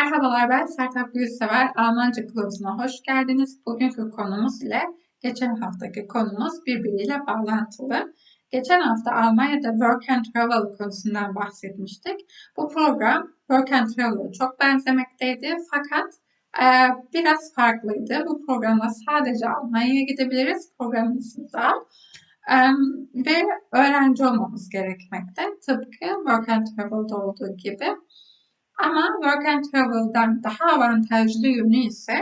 Merhabalar ben Sertap Gülsever. Almanca kılavuzuna hoş geldiniz. Bugünkü konumuz ile geçen haftaki konumuz birbiriyle bağlantılı. Geçen hafta Almanya'da Work and Travel konusundan bahsetmiştik. Bu program Work and Travel'a çok benzemekteydi fakat e, biraz farklıydı. Bu programda sadece Almanya'ya gidebiliriz. Programımızda e, ve öğrenci olmamız gerekmekte. Tıpkı Work and Travel'da olduğu gibi. Ama Work and Travel'dan daha avantajlı yönü ise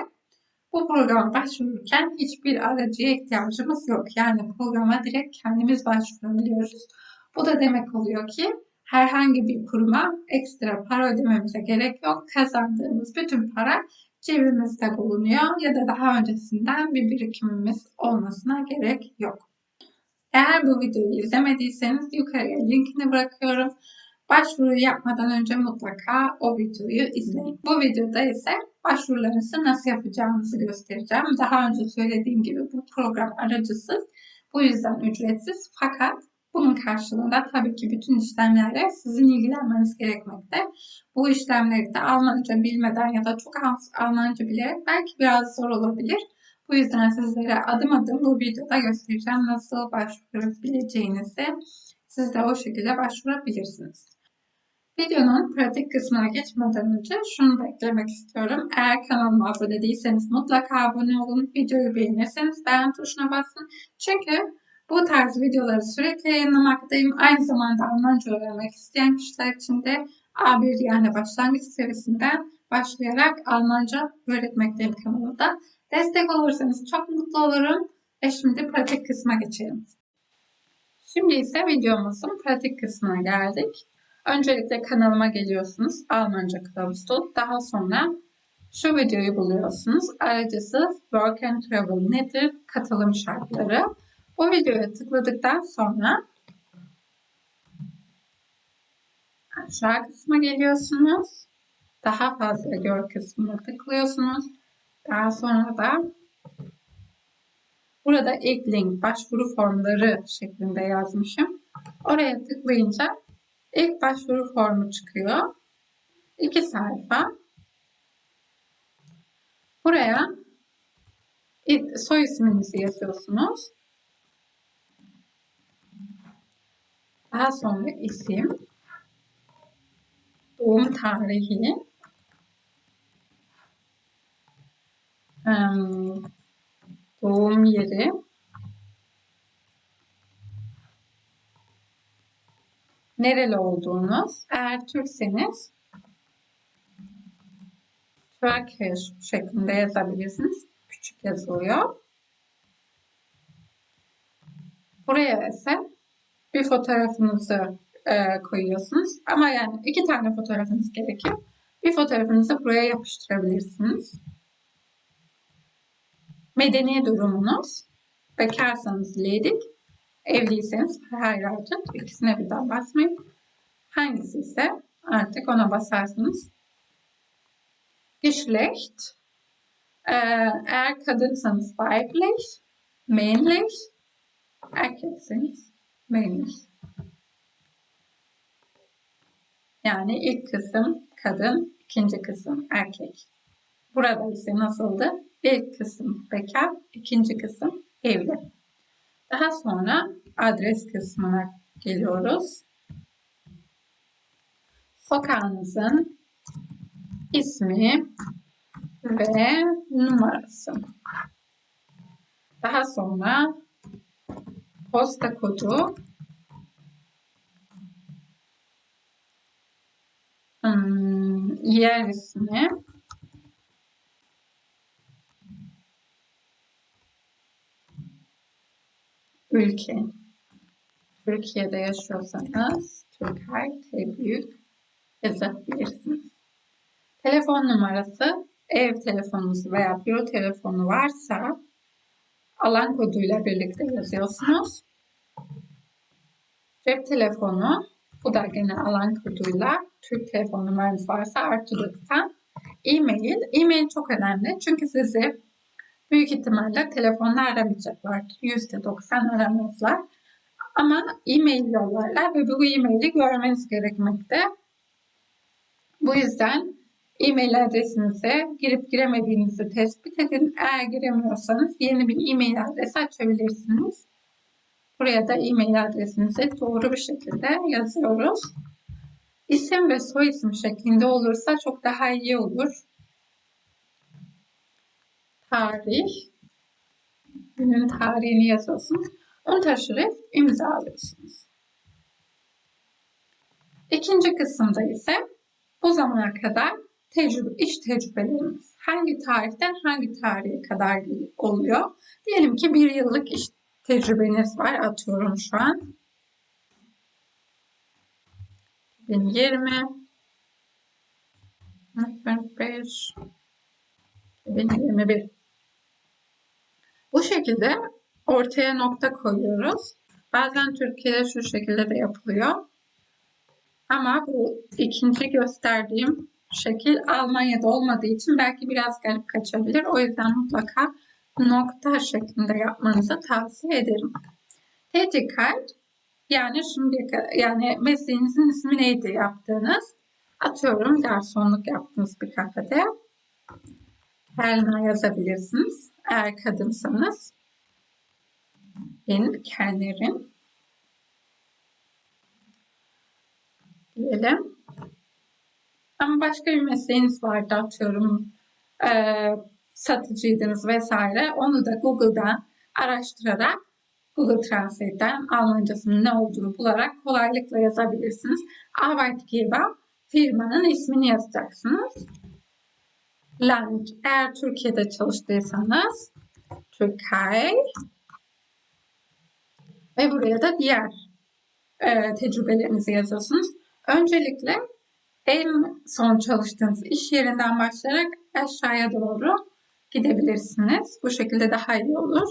bu programa başvururken hiçbir aracıya ihtiyacımız yok. Yani programa direkt kendimiz başvurabiliyoruz. Bu da demek oluyor ki herhangi bir kuruma ekstra para ödememize gerek yok. Kazandığımız bütün para cebimizde bulunuyor ya da daha öncesinden bir birikimimiz olmasına gerek yok. Eğer bu videoyu izlemediyseniz yukarıya linkini bırakıyorum. Başvuru yapmadan önce mutlaka o videoyu izleyin. Bu videoda ise başvurularınızı nasıl yapacağınızı göstereceğim. Daha önce söylediğim gibi bu program aracısız. Bu yüzden ücretsiz fakat bunun karşılığında tabii ki bütün işlemlerle sizin ilgilenmeniz gerekmekte. Bu işlemleri de Almanca bilmeden ya da çok az Almanca bilerek belki biraz zor olabilir. Bu yüzden sizlere adım adım bu videoda göstereceğim nasıl başvurabileceğinizi. Siz de o şekilde başvurabilirsiniz. Videonun pratik kısmına geçmeden önce şunu da eklemek istiyorum. Eğer kanalıma abone değilseniz mutlaka abone olun. Videoyu beğenirseniz beğen tuşuna basın. Çünkü bu tarz videoları sürekli yayınlamaktayım. Aynı zamanda Almanca öğrenmek isteyen kişiler için de A1 yani başlangıç seviyesinden başlayarak Almanca öğretmekteyim kanalımda. Destek olursanız çok mutlu olurum. Ve şimdi pratik kısma geçelim. Şimdi ise videomuzun pratik kısmına geldik. Öncelikle kanalıma geliyorsunuz. Almanca kılavuzu. Daha sonra şu videoyu buluyorsunuz. Aracısız Work and Travel nedir? Katılım şartları. Bu videoya tıkladıktan sonra aşağı kısma geliyorsunuz. Daha fazla gör kısmına tıklıyorsunuz. Daha sonra da burada ilk link başvuru formları şeklinde yazmışım. Oraya tıklayınca İlk başvuru formu çıkıyor. İki sayfa. Buraya soy isminizi yazıyorsunuz. Daha sonra isim, doğum tarihi, doğum yeri, nereli olduğunuz. Eğer Türkseniz Turkish şeklinde yazabilirsiniz. Küçük yazılıyor. Buraya ise bir fotoğrafınızı e, koyuyorsunuz. Ama yani iki tane fotoğrafınız gerekiyor. Bir fotoğrafınızı buraya yapıştırabilirsiniz. Medeni durumunuz. Bekarsanız ledik. Evliyseniz hayratı ikisine birden basmayın. Hangisi ise artık ona basarsınız. Geschlecht. Ee, eğer kadınsanız weiblich, männlich, erkekseniz männlich. Yani ilk kısım kadın, ikinci kısım erkek. Burada ise nasıldı? İlk kısım bekar, ikinci kısım evli. Daha sonra adres kısmına geliyoruz. Sokağınızın ismi ve numarası. Daha sonra posta kodu hmm, yer ismi ülke. Türkiye'de yaşıyorsanız Türkay Büyük yazabilirsiniz. Telefon numarası ev telefonunuz veya büro telefonu varsa alan koduyla birlikte yazıyorsunuz. Cep telefonu bu da gene alan koduyla Türk telefon numaranız varsa artırdıktan e-mail. E-mail çok önemli çünkü sizi büyük ihtimalle telefonla aramayacaklar. %90 aramazlar. Ama e-mail yollarlar ve bu e-maili görmeniz gerekmekte. Bu yüzden E-mail adresinizi girip giremediğinizi tespit edin. Eğer giremiyorsanız yeni bir e-mail adresi açabilirsiniz. Buraya da e-mail adresinizi doğru bir şekilde yazıyoruz. İsim ve soy isim şeklinde olursa çok daha iyi olur. Tarih, günün tarihini yazıyorsunuz. Unterschrift imzalıyorsunuz. İkinci kısımda ise bu zamana kadar tecrübe, iş tecrübelerimiz hangi tarihten hangi tarihe kadar oluyor? Diyelim ki bir yıllık iş tecrübeniz var. Atıyorum şu an. 2020 45 2021 Bu şekilde ortaya nokta koyuyoruz. Bazen Türkiye'de şu şekilde de yapılıyor. Ama bu ikinci gösterdiğim şekil Almanya'da olmadığı için belki biraz garip kaçabilir. O yüzden mutlaka nokta şeklinde yapmanızı tavsiye ederim. Tätigkeit yani şimdi yani mesleğinizin ismi neydi yaptığınız? Atıyorum garsonluk yaptığınız bir kafede. Helena yazabilirsiniz. Eğer kadınsanız. In Kellnerin. Diyelim. Ama başka bir mesleğiniz vardı atıyorum. Ee, satıcıydınız vesaire. Onu da Google'dan araştırarak Google Translate'den Almancasının ne olduğunu bularak kolaylıkla yazabilirsiniz. Arbeitgeber firmanın ismini yazacaksınız. Land eğer Türkiye'de çalıştıysanız Türkiye ve buraya da diğer e, tecrübelerinizi yazıyorsunuz. Öncelikle en son çalıştığınız iş yerinden başlayarak aşağıya doğru gidebilirsiniz. Bu şekilde daha iyi olur.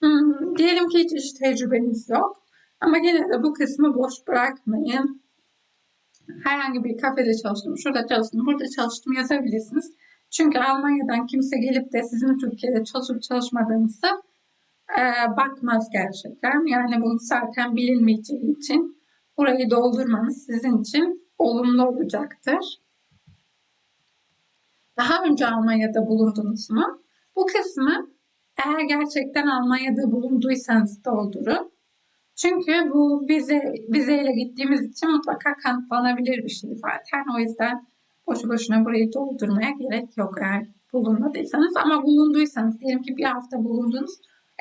Hmm, diyelim ki hiç iş tecrübeniz yok. Ama gene de bu kısmı boş bırakmayın. Herhangi bir kafede çalıştım, şurada çalıştım, burada çalıştım yazabilirsiniz. Çünkü Almanya'dan kimse gelip de sizin Türkiye'de çalışıp çalışmadığınızı e, bakmaz gerçekten. Yani bunu zaten bilinmeyeceği için burayı doldurmanız sizin için olumlu olacaktır. Daha önce Almanya'da bulundunuz mu? Bu kısmı eğer gerçekten Almanya'da bulunduysanız doldurun. Çünkü bu vize, vizeyle gittiğimiz için mutlaka kanıtlanabilir bir şey zaten. O yüzden boşu boşuna burayı doldurmaya gerek yok eğer bulunmadıysanız. Ama bulunduysanız diyelim ki bir hafta bulundunuz.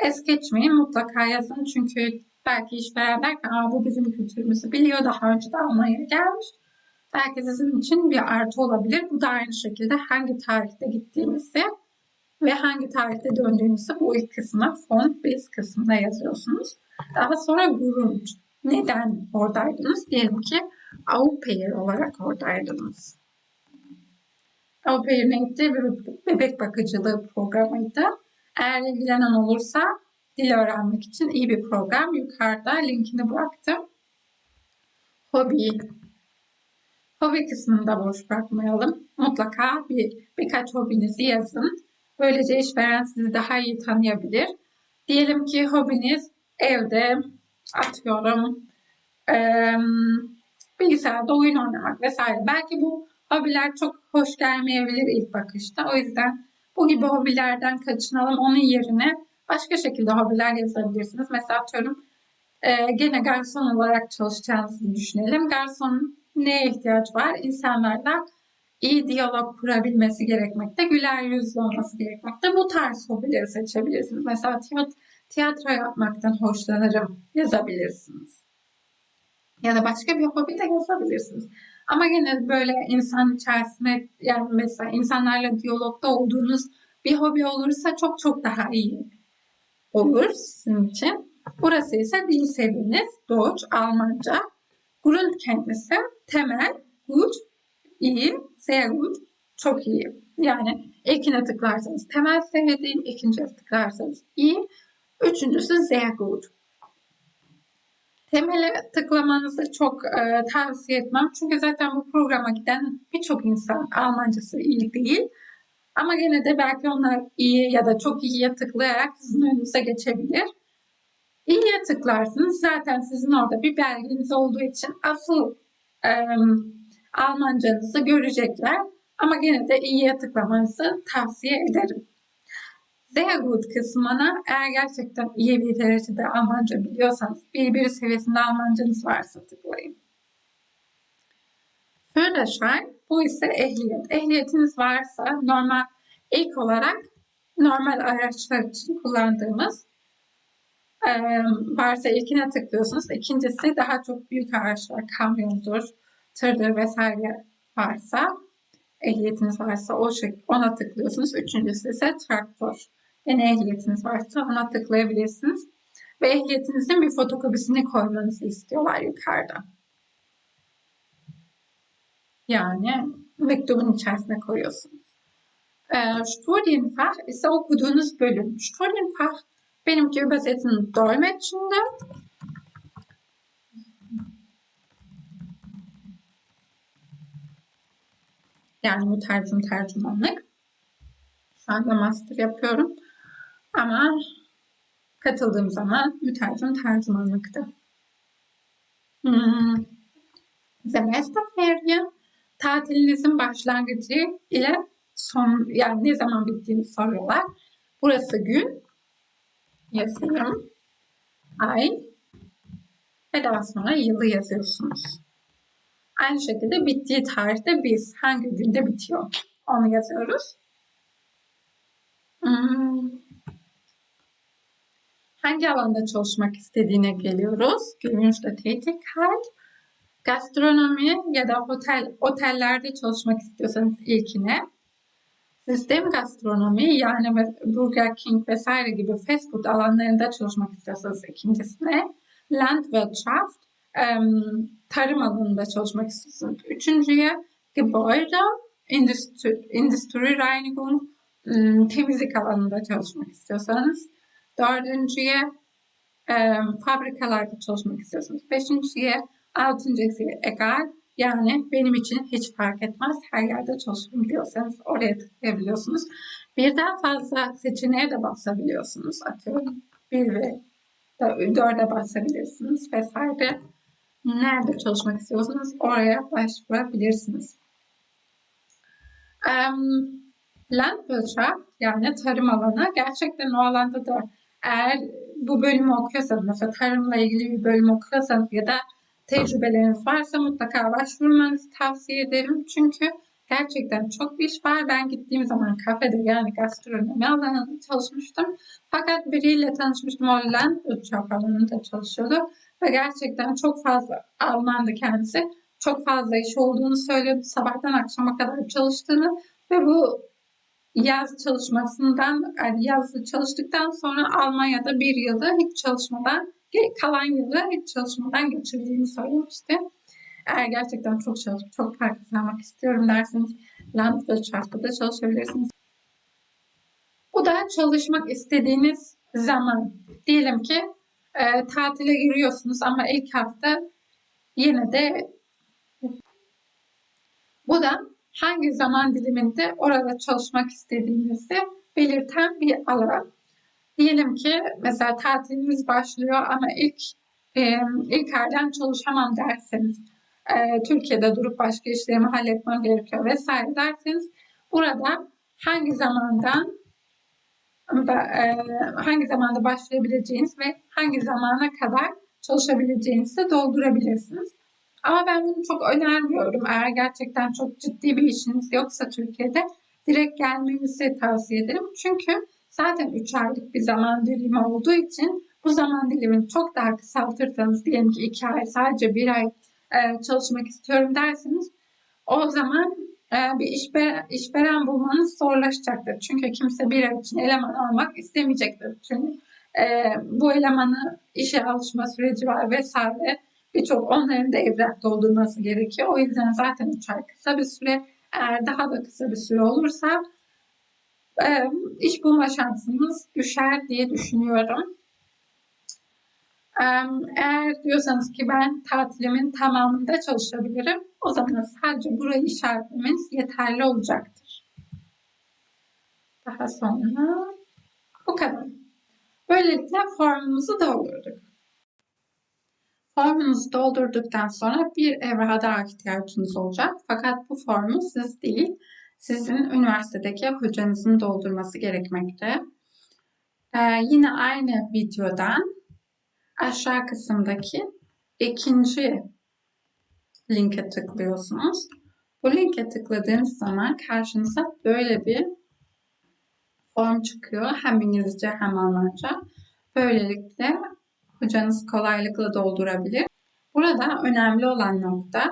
Es geçmeyin mutlaka yazın. Çünkü belki işveren der ki bu bizim kültürümüzü biliyor. Daha önce de Almanya'ya gelmiş. Belki sizin için bir artı olabilir. Bu da aynı şekilde hangi tarihte gittiğimizi ve hangi tarihte döndüğünüzü bu ilk kısmına font base kısmına yazıyorsunuz. Daha sonra Grund. Neden oradaydınız? Diyelim ki au pair olarak oradaydınız. Au pair neydi? Bebek bakıcılığı programıydı. Eğer ilgilenen olursa dil öğrenmek için iyi bir program. Yukarıda linkini bıraktım. Hobi. Hobi kısmını da boş bırakmayalım. Mutlaka bir birkaç hobinizi yazın. Böylece işveren sizi daha iyi tanıyabilir. Diyelim ki hobiniz evde atıyorum e, bilgisayarda oyun oynamak vesaire. Belki bu hobiler çok hoş gelmeyebilir ilk bakışta. O yüzden bu gibi hobilerden kaçınalım. Onun yerine başka şekilde hobiler yazabilirsiniz. Mesela atıyorum e, gene garson olarak çalışacağınızı düşünelim. Garson neye ihtiyaç var? İnsanlarla iyi diyalog kurabilmesi gerekmekte, güler yüzlü olması gerekmekte. Bu tarz hobileri seçebilirsiniz. Mesela tiyatro, tiyatro yapmaktan hoşlanırım yazabilirsiniz. Ya da başka bir hobi de yazabilirsiniz. Ama gene böyle insan içerisinde yani mesela insanlarla diyalogda olduğunuz bir hobi olursa çok çok daha iyi olur sizin için. Burası ise dil seviyeniz Doğuş, Almanca. Grund kendisi temel, gut, iyi, gut, çok iyi. Yani ilkine tıklarsanız temel seviyedeyim, ikinciye tıklarsanız iyi, üçüncüsü gut. Temele tıklamanızı çok e, tavsiye etmem. Çünkü zaten bu programa giden birçok insan Almancası iyi değil. Ama gene de belki onlar iyi ya da çok iyiye tıklayarak sizin önünüze geçebilir. İyiye tıklarsınız. Zaten sizin orada bir belgeniz olduğu için asıl e, Almancanızı görecekler. Ama gene de iyiye tıklamanızı tavsiye ederim. Sehr gut kısmına eğer gerçekten iyi bir derecede Almanca biliyorsanız, bir seviyesinde Almancanız varsa tıklayın. Führerschein bu ise ehliyet. Ehliyetiniz varsa normal ilk olarak normal araçlar için kullandığımız varsa ilkine tıklıyorsunuz. İkincisi daha çok büyük araçlar, kamyondur, tırdır vesaire varsa ehliyetiniz varsa o ona tıklıyorsunuz. Üçüncüsü ise traktör. Yani ehliyetiniz varsa ona tıklayabilirsiniz. Ve ehliyetinizin bir fotokopisini koymanızı istiyorlar yukarıda. Yani mektubun içerisine koyuyorsunuz. Äh, Studienfach ise okuduğunuz bölüm. Studienfach benimki übersetzen Dolmetschende. Yani mütercim tercümanlık. Şu anda master yapıyorum. Ama katıldığım zaman mütercim tercümanlıktı. Hmm. Semesterferien tatilinizin başlangıcı ile son yani ne zaman bittiğini soruyorlar. Burası gün yazıyorum. Ay ve daha sonra yılı yazıyorsunuz. Aynı şekilde bittiği tarihte biz hangi günde bitiyor onu yazıyoruz. Hmm. Hangi alanda çalışmak istediğine geliyoruz. Gewünschte Tätigkeit. Gastronomi ya da otel otellerde çalışmak istiyorsanız ilkine. Sistem gastronomi yani Burger King vesaire gibi fast food alanlarında çalışmak istiyorsanız ikincisine. Landwirtschaft tarım alanında çalışmak istiyorsanız üçüncüye. Gebäude, Industri, Industri Reinigung temizlik alanında çalışmak istiyorsanız. Dördüncüye fabrikalarda çalışmak istiyorsanız. Beşinciye Altıncısı egal yani benim için hiç fark etmez her yerde çalışırım diyorsanız oraya tıklayabiliyorsunuz. Birden fazla seçeneğe de basabiliyorsunuz. Atıyorum bir ve dörde basabilirsiniz vesaire. Nerede çalışmak istiyorsanız oraya başvurabilirsiniz. Um, Landwirtschaft yani tarım alanı gerçekten o alanda da eğer bu bölümü okuyorsanız mesela tarımla ilgili bir bölüm okuyorsanız ya da tecrübeleriniz varsa mutlaka başvurmanızı tavsiye ederim. Çünkü gerçekten çok bir iş var. Ben gittiğim zaman kafede yani gastronomi alanında çalışmıştım. Fakat biriyle tanışmıştım. O uçak alanında çalışıyordu. Ve gerçekten çok fazla Almandı kendisi. Çok fazla iş olduğunu söylüyordu. Sabahtan akşama kadar çalıştığını ve bu yaz çalışmasından yani yazı çalıştıktan sonra Almanya'da bir yılı hiç çalışmadan kalan yılı hiç çalışmadan geçirdiğini söylemişti. Eğer gerçekten çok çalışıp çok para kazanmak istiyorum derseniz Landwirtschaft'ta da çalışabilirsiniz. Bu da çalışmak istediğiniz zaman. Diyelim ki e, tatile giriyorsunuz ama ilk hafta yine de bu da hangi zaman diliminde orada çalışmak istediğinizi belirten bir alan. Diyelim ki mesela tatilimiz başlıyor ama ilk e, ilk aydan çalışamam derseniz, e, Türkiye'de durup başka işlerimi halletmem gerekiyor vesaire derseniz burada hangi zamandan e, hangi zamanda başlayabileceğiniz ve hangi zamana kadar çalışabileceğinizi doldurabilirsiniz. Ama ben bunu çok önermiyorum. Eğer gerçekten çok ciddi bir işiniz yoksa Türkiye'de direkt gelmenizi tavsiye ederim. Çünkü zaten 3 aylık bir zaman dilimi olduğu için bu zaman dilimini çok daha kısaltırsanız diyelim ki 2 ay sadece 1 ay e, çalışmak istiyorum derseniz o zaman bir işveren, işveren bulmanız zorlaşacaktır. Çünkü kimse bir ay için eleman almak istemeyecektir. Çünkü e, bu elemanı işe alışma süreci var vesaire. Birçok onların da evrak doldurması gerekiyor. O yüzden zaten 3 ay kısa bir süre. Eğer daha da kısa bir süre olursa iş bulma şansınız düşer diye düşünüyorum. Eğer diyorsanız ki ben tatilimin tamamında çalışabilirim, o zaman sadece burayı işaretlemeniz yeterli olacaktır. Daha sonra bu kadar. Böylelikle formumuzu doldurduk. Formunuzu doldurduktan sonra bir evrağa daha ihtiyacınız olacak. Fakat bu formu siz değil, sizin üniversitedeki hocanızın doldurması gerekmekte. Ee, yine aynı videodan aşağı kısımdaki ikinci linke tıklıyorsunuz. Bu linke tıkladığınız zaman karşınıza böyle bir form çıkıyor. Hem İngilizce hem Almanca. Böylelikle hocanız kolaylıkla doldurabilir. Burada önemli olan nokta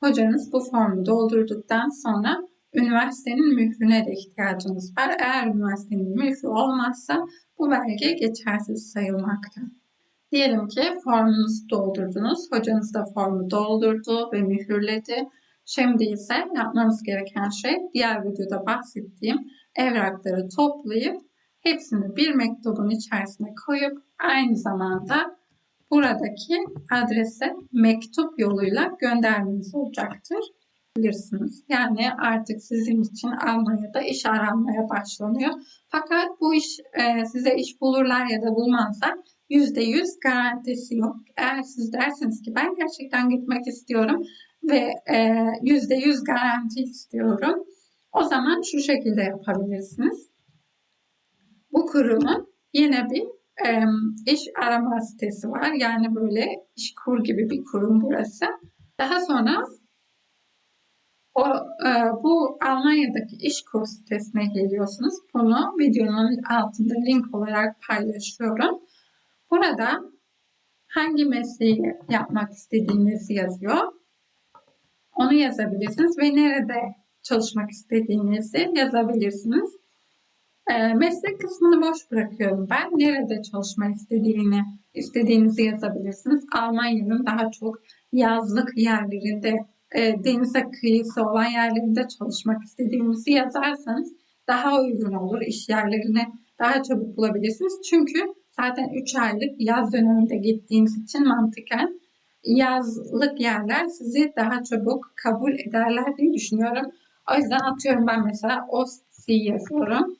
hocanız bu formu doldurduktan sonra üniversitenin mührüne de ihtiyacınız var. Eğer üniversitenin mührü olmazsa bu belge geçersiz sayılmakta. Diyelim ki formunuzu doldurdunuz. Hocanız da formu doldurdu ve mühürledi. Şimdi ise yapmanız gereken şey diğer videoda bahsettiğim evrakları toplayıp hepsini bir mektubun içerisine koyup aynı zamanda buradaki adrese mektup yoluyla göndermeniz olacaktır. Bilirsiniz. Yani artık sizin için Almanya'da iş aranmaya başlanıyor. Fakat bu iş e, size iş bulurlar ya da bulmazlar %100 garantisi yok. Eğer siz dersiniz ki ben gerçekten gitmek istiyorum ve e, %100 garanti istiyorum. O zaman şu şekilde yapabilirsiniz. Bu kurumun yine bir e, iş arama sitesi var. Yani böyle iş kur gibi bir kurum burası. Daha sonra o, e, bu Almanya'daki iş kur sitesine geliyorsunuz. Bunu videonun altında link olarak paylaşıyorum. Burada hangi mesleği yapmak istediğinizi yazıyor. Onu yazabilirsiniz ve nerede çalışmak istediğinizi yazabilirsiniz. E, meslek kısmını boş bırakıyorum ben. Nerede çalışma istediğini, istediğinizi yazabilirsiniz. Almanya'nın daha çok yazlık yerlerinde, e, denize kıyısı olan yerlerinde çalışmak istediğinizi yazarsanız daha uygun olur. İş yerlerini daha çabuk bulabilirsiniz. Çünkü zaten 3 aylık yaz döneminde gittiğiniz için mantıken yazlık yerler sizi daha çabuk kabul ederler diye düşünüyorum. O yüzden atıyorum ben mesela OSCE yazıyorum.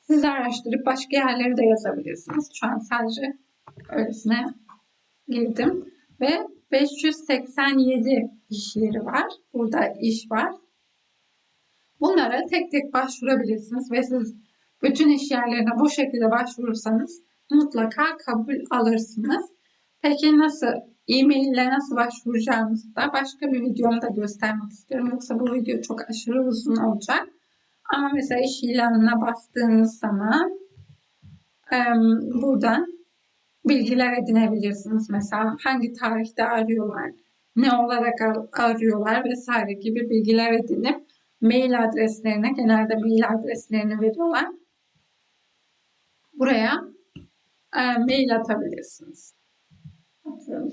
Siz araştırıp başka yerleri de yazabilirsiniz. Şu an sadece öylesine girdim. Ve 587 iş yeri var. Burada iş var. Bunlara tek tek başvurabilirsiniz ve siz bütün iş yerlerine bu şekilde başvurursanız mutlaka kabul alırsınız. Peki nasıl e-mail ile nasıl başvuracağınızı da başka bir videomda göstermek istiyorum. Yoksa bu video çok aşırı uzun olacak. Ama mesela iş ilanına bastığınız zaman buradan bilgiler edinebilirsiniz. Mesela hangi tarihte arıyorlar, ne olarak arıyorlar vesaire gibi bilgiler edinip mail adreslerine, genelde mail adreslerini veriyorlar. Buraya mail atabilirsiniz. Atıyorum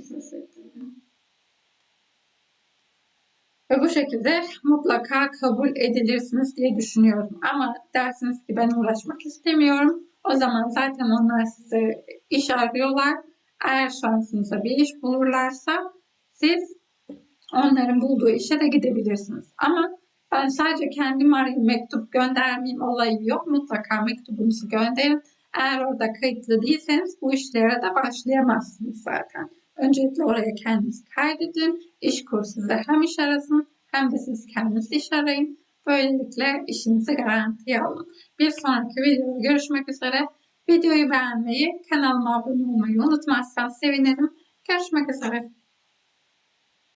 Ve bu şekilde mutlaka kabul edilirsiniz diye düşünüyorum. Ama dersiniz ki ben uğraşmak istemiyorum. O zaman zaten onlar size iş arıyorlar. Eğer şansınıza bir iş bulurlarsa siz onların bulduğu işe de gidebilirsiniz. Ama ben sadece kendim arayayım mektup göndermeyeyim olayı yok. Mutlaka mektubunuzu gönderin. Eğer orada kayıtlı değilseniz bu işlere de başlayamazsınız zaten. Öncelikle oraya kendiniz kaydedin. İş kursu size hem iş arasın hem de siz kendiniz iş arayın. Böylelikle işinizi garantiye alın. Bir sonraki videoda görüşmek üzere. Videoyu beğenmeyi, kanalıma abone olmayı unutmazsanız sevinirim. Görüşmek üzere.